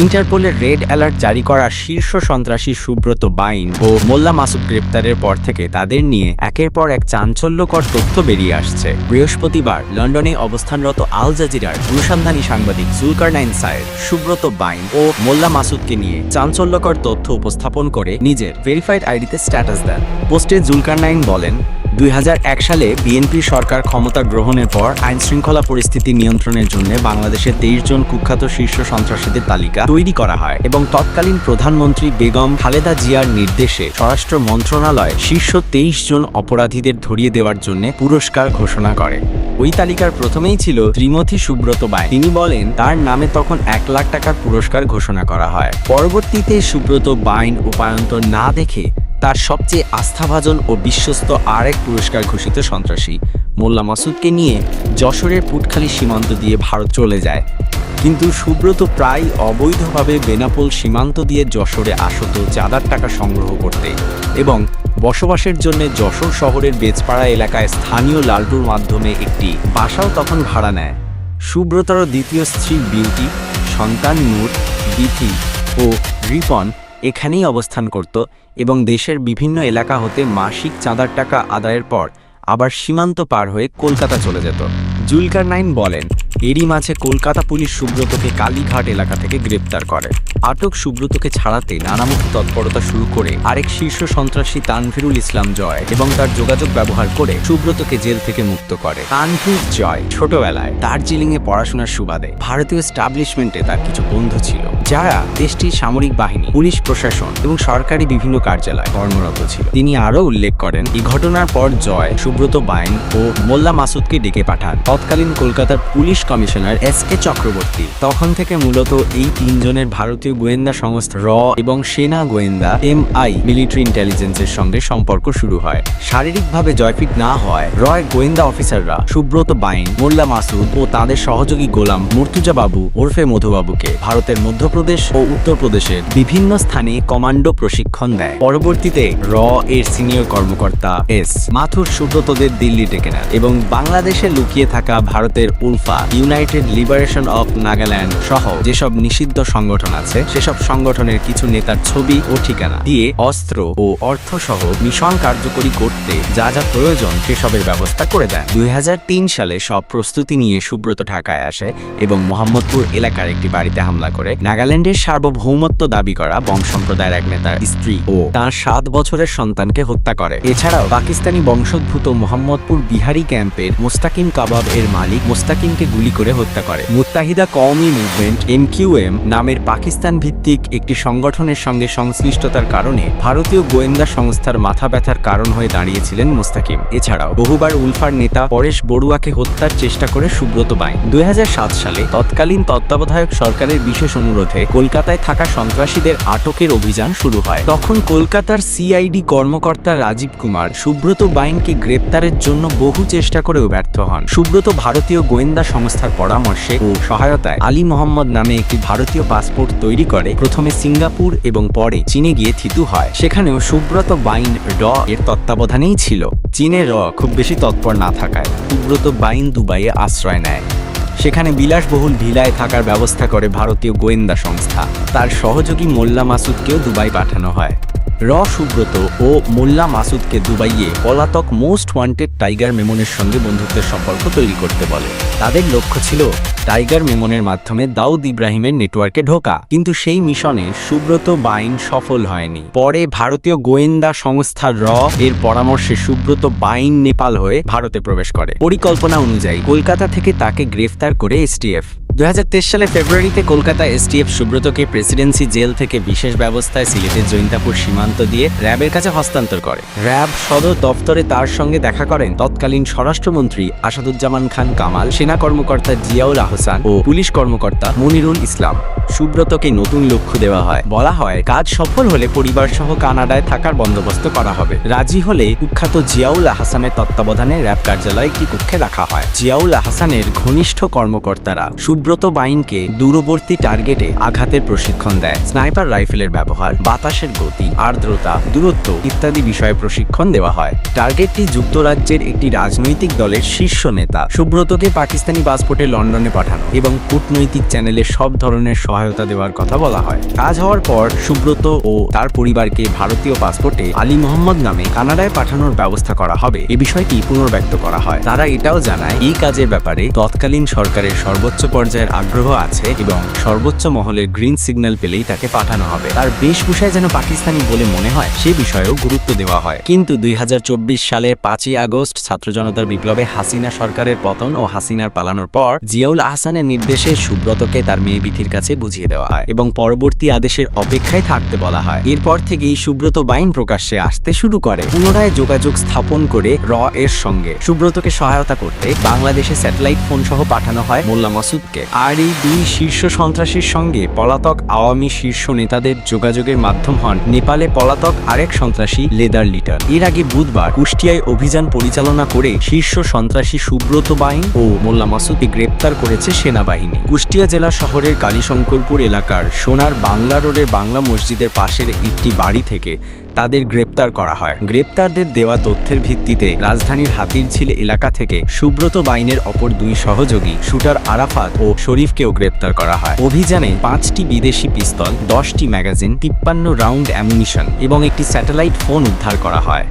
ইন্টারপোলের red alert জারি করা শীর্ষ সন্ত্রাসী সুব্রত বাইন ও মোল্লা মাসুদ গ্রেপ্তারের পর থেকে তাদের নিয়ে একের পর এক চাঞ্চল্যকর তথ্য বেরিয়ে আসছে। বৃহস্পতিবার লন্ডনে অবস্থানরত আল জাজিরার অনুসন্ধানী সাংবাদিক জুলকার নাইন সায়ের সুব্রত বাইন ও মোল্লা মাসুদকে নিয়ে চাঞ্চল্যকর তথ্য উপস্থাপন করে নিজের ভেরিফাইড আইডিতে স্ট্যাটাস দেন। পোস্টে জুলকার নাইন বলেন দুই হাজার এক সালে বিএনপি সরকার ক্ষমতা গ্রহণের পর আইন শৃঙ্খলা পরিস্থিতি নিয়ন্ত্রণের জন্য বাংলাদেশের তেইশ জন কুখ্যাত শীর্ষ সন্ত্রাসীদের তালিকা তৈরি করা হয় এবং তৎকালীন প্রধানমন্ত্রী বেগম খালেদা জিয়ার নির্দেশে স্বরাষ্ট্র মন্ত্রণালয় শীর্ষ তেইশ জন অপরাধীদের ধরিয়ে দেওয়ার জন্য পুরস্কার ঘোষণা করে। ওই তালিকার প্রথমেই ছিল ত্রিমথী সুব্রত বাই। তিনি বলেন, তার নামে তখন এক লাখ টাকার পুরস্কার ঘোষণা করা হয়। পরবর্তীতে সুব্রত বাইন উপায়ন্তর না দেখে তার সবচেয়ে আস্থাভাজন ও বিশ্বস্ত আরেক পুরস্কার ঘোষিত সন্ত্রাসী, মোল্লা মাসুদকে নিয়ে যশোরের পুটখালি সীমান্ত দিয়ে ভারত চলে যায়। কিন্তু সুব্রত প্রায় অবৈধভাবে বেনাপোল সীমান্ত দিয়ে যশোরে আসত চাঁদার টাকা সংগ্রহ করতে এবং বসবাসের জন্য যশোর শহরের বেজপাড়া এলাকায় স্থানীয় লালটুর মাধ্যমে একটি বাসাও তখন ভাড়া নেয়। সুব্রতর দ্বিতীয় স্ত্রী বিউটি, সন্তান নূর, বিথি ও রিপন এখানেই অবস্থান করত এবং দেশের বিভিন্ন এলাকা হতে মাসিক চাঁদার টাকা আদায়ের পর আবার সীমান্ত পার হয়ে কলকাতা চলে যেত। জুলকার নাইন বলেন, এরই মাঝে কলকাতা পুলিশ সুব্রতকে কালীঘাট এলাকা থেকে গ্রেপ্তার করে। আটক সুব্রতকে ছাড়াতে নানামুখী তৎপরতা শুরু করে আরেক শীর্ষ সন্ত্রাসী তানভীরুল ইসলাম জয় এবং তার যোগাযোগ ব্যবহার করে সুব্রতকে জেল থেকে মুক্ত করে। তানভীর জয় ছোটবেলায় দার্জিলিংয়ে পড়াশোনার সুবাদে ভারতীয় স্টাবলিশমেন্টে তার কিছু বন্ধু ছিল, যারা দেশটির সামরিক বাহিনী, পুলিশ প্রশাসন এবং সরকারি বিভিন্ন কার্যালয় কর্মরত ছিল। তিনি আরও উল্লেখ করেন, এই ঘটনার পর জয় সুব্রত বাইন ও মোল্লা মাসুদকে ডেকে পাঠান। তৎকালীন কলকাতার police commissioner S K Chakraborty. তখন থেকে মূলত এই তিনজনের ভারতীয় গোয়েন্দা সংস্থা র এবং সেনা গোয়েন্দা এম আই মিলিটারি ইন্টেলিজেন্সের সঙ্গে সম্পর্ক শুরু হয়। শারীরিকভাবে জয়ফিট না হয় রয় গোয়েন্দা অফিসাররা সুব্রত বাইন, মোল্লা মাসুদ ও তাদের সহযোগী গোলাম মুর্তুজা বাবু ওরফে মধুবাবুকে ভারতের মধ্যপ্রদেশ ও উত্তরপ্রদেশের বিভিন্ন স্থানে কমান্ডো প্রশিক্ষণ দেয়। পরবর্তীতে র এর সিনিয়র কর্মকর্তা এস মাথুর সুব্রতদের দিল্লি ডেকে নেন এবং বাংলাদেশে লুকিয়ে থাকা ভারতের ULFA, united liberation of Nagaland সহ যেসব নিষিদ্ধ সংগঠন আছে, সেসব সংগঠনের কিছু নেতার ছবি ও ঠিকানা দিয়ে অস্ত্র ও অর্থ সহ মিশন কার্যকরী করতে যা যা প্রয়োজন সেসবের ব্যবস্থা করে দেন। দুই সালে সব প্রস্তুতি নিয়ে সুব্রত ঢাকায় আসে এবং মোহাম্মদপুর এলাকার একটি বাড়িতে হামলা করে। নাগাল্যান্ডের সার্বভৌমত্ব দাবি করা বং সম্প্রদায়ের এক নেতার স্ত্রী ও তার সাত বছরের সন্তানকে হত্যা করে। এছাড়াও পাকিস্তানি বংশোদ্ভূত মোহাম্মদপুর বিহারি ক্যাম্পের মোস্তাকিম কাবাব এর মালিক মোস্তাকিমকে গুলি করে হত্যা করে। মুত্তাহিদা কওমি মুভমেন্ট, এমকিউএম নামের পাকিস্তান ভিত্তিক একটি সংগঠনের সঙ্গে সংশ্লিষ্টতার কারণে ভারতীয় গোয়েন্দা সংস্থার মাথা ব্যথার কারণ হয়ে দাঁড়িয়েছিলেন মোস্তাকিম। এছাড়াও, বহুবার উলফার নেতা পরেশ বড়ুয়াকে হত্যার চেষ্টা করে সুব্রত বাইন। দুই হাজার সাত সালে তৎকালীন তত্ত্বাবধায়ক সরকারের বিশেষ অনুরোধে কলকাতায় থাকা সন্ত্রাসীদের আটকের অভিযান শুরু হয়। তখন কলকাতার সিআইডি কর্মকর্তা রাজীব কুমার সুব্রত বাইনকে গ্রেপ্তারের জন্য বহু চেষ্টা করেও ব্যর্থ হন। সুব্রত ভারতীয় গোয়েন্দা সংস্থার পরামর্শে ও সহায়তায় আলী মোহাম্মদ নামে একটি ভারতীয় পাসপোর্ট তৈরি করে প্রথমে সিঙ্গাপুর এবং পরে চীনে গিয়ে থিতু হয়। সেখানেও সুব্রত বাইন র এর তত্ত্বাবধানেই ছিল। চীনে র খুব বেশি তৎপর না থাকায় সুব্রত বাইন দুবাইয়ে আশ্রয় নেয়। সেখানে বিলাসবহুল ভিলায় থাকার ব্যবস্থা করে ভারতীয় গোয়েন্দা সংস্থা। তার সহযোগী মোল্লা মাসুদকেও দুবাই পাঠানো হয়। র সুব্রত ও মোল্লা মাসুদকে দুবাইয়ে পলাতক মোস্ট ওয়ান্টেড টাইগার মেমনের সঙ্গে বন্ধুত্বের সম্পর্ক তৈরি করতে বলে। তাদের লক্ষ্য ছিল টাইগার মেমনের মাধ্যমে দাউদ ইব্রাহিমের নেটওয়ার্কে ঢোকা। কিন্তু সেই মিশনে সুব্রত বাইন সফল হয়নি। পরে ভারতীয় গোয়েন্দা সংস্থা র এর পরামর্শে সুব্রত বাইন নেপাল হয়ে ভারতে প্রবেশ করে। পরিকল্পনা অনুযায়ী কলকাতা থেকে তাকে গ্রেফতার করে এসটিএফ। দু সালে ফেব্রুয়ারিতে কলকাতা এসটিএফ সুব্রতকে প্রেসিডেন্সি জেল থেকে বিশেষ ব্যবস্থায় সিলেটের জৈন্তাপুর সীমান্ত দিয়ে র্যাবের কাছে হস্তান্তর করে। র্যাব সদর দফতরে তার সঙ্গে দেখা করেন তৎকালীন স্বরাষ্ট্রমন্ত্রী আসাদুজ্জামান খান কামাল, সেনা কর্মকর্তা জিয়াউল আহসান ও পুলিশ কর্মকর্তা মনিরুল ইসলাম। সুব্রতকে নতুন লক্ষ্য দেওয়া হয়। বলা হয়, কাজ সফল হলে পরিবার সহ কানাডায় থাকার বন্দোবস্ত করা হবে। রাজি হলে কুখ্যাত জিয়াউল আহসানের তত্ত্বাবধানে র্যাব কার্যালয়ে একটি কক্ষে রাখা হয়। জিয়াউল আহসানের ঘনিষ্ঠ কর্মকর্তারা সুব্রত সুব্রত বাইনকে দূরবর্তী টার্গেটে আঘাতের প্রশিক্ষণ দেয়। স্নাইপার রাইফেলের ব্যবহার, বাতাসের গতি, আর্দ্রতা, দূরত্ব ইত্যাদি বিষয়ে প্রশিক্ষণ দেওয়া হয়। টার্গেটটি যুক্তরাজ্যের একটি রাজনৈতিক দলের শীর্ষ নেতা সুব্রতকে পাকিস্তানি পাসপোর্টে লন্ডনে পাঠানো এবং কূটনৈতিক চ্যানেলে সব ধরনের সহায়তা দেওয়ার কথা বলা হয়। কাজ হওয়ার পর সুব্রত ও তার পরিবারকে ভারতীয় পাসপোর্টে আলী মোহাম্মদ নামে কানাডায় পাঠানোর ব্যবস্থা করা হবে। এ বিষয়টি পুনর্ব্যক্ত করা হয়। তারা এটাও জানায়, এই কাজের ব্যাপারে তৎকালীন সরকারের সর্বোচ্চ পর্যায়ের আগ্রহ আছে এবং সর্বোচ্চ মহলের গ্রিন সিগন্যাল পেলেই তাকে পাঠানো হবে। তার বেশভূষায় যেন পাকিস্তানি বলে মনে হয়, সে বিষয়েও গুরুত্ব দেওয়া হয়। কিন্তু দুই সালের পাঁচই আগস্ট ছাত্র জনতার বিপ্লবে হাসিনা সরকারের পতন ও হাসিনার পালানোর পর জিয়াউল আহসানের নির্দেশে সুব্রতকে তার মেয়ে বিথির কাছে বুঝিয়ে দেওয়া হয় এবং পরবর্তী আদেশের অপেক্ষায় থাকতে বলা হয়। এরপর থেকেই সুব্রত বাইন প্রকাশ্যে আসতে শুরু করে, পুনরায় যোগাযোগ স্থাপন করে র এর সঙ্গে। সুব্রতকে সহায়তা করতে বাংলাদেশে স্যাটেলাইট ফোন সহ পাঠানো হয় মোল্লা মাসুদকে। আর এই দুই শীর্ষ সন্ত্রাসীর সঙ্গে পলাতক আওয়ামী শীর্ষ নেতাদের যোগাযোগের মাধ্যম হন নেপালে পলাতক আরেক সন্ত্রাসী, লেদার লিটার। এর আগে বুধবার কুষ্টিয়ায় অভিযান পরিচালনা করে শীর্ষ সন্ত্রাসী সুব্রত বাইন ও মোল্লা মাসুদকে গ্রেপ্তার করেছে সেনাবাহিনী। কুষ্টিয়া জেলা শহরের কালীশঙ্করপুর এলাকার সোনার বাংলা রোডের বাংলা মসজিদের পাশের একটি বাড়ি থেকে তাদের গ্রেপ্তার করা হয়। গ্রেপ্তারদের দেওয়া তথ্যের ভিত্তিতে রাজধানীর হাতিরঝিল এলাকা থেকে সুব্রত বাইনের অপর দুই সহযোগী শুটার আরাফাত ও শরীফকেও গ্রেপ্তার করা হয়। অভিযানে পাঁচটি বিদেশি পিস্তল, দশটি ম্যাগাজিন, তিপ্পান্ন রাউন্ড অ্যামুনিশন এবং একটি স্যাটেলাইট ফোন উদ্ধার করা হয়।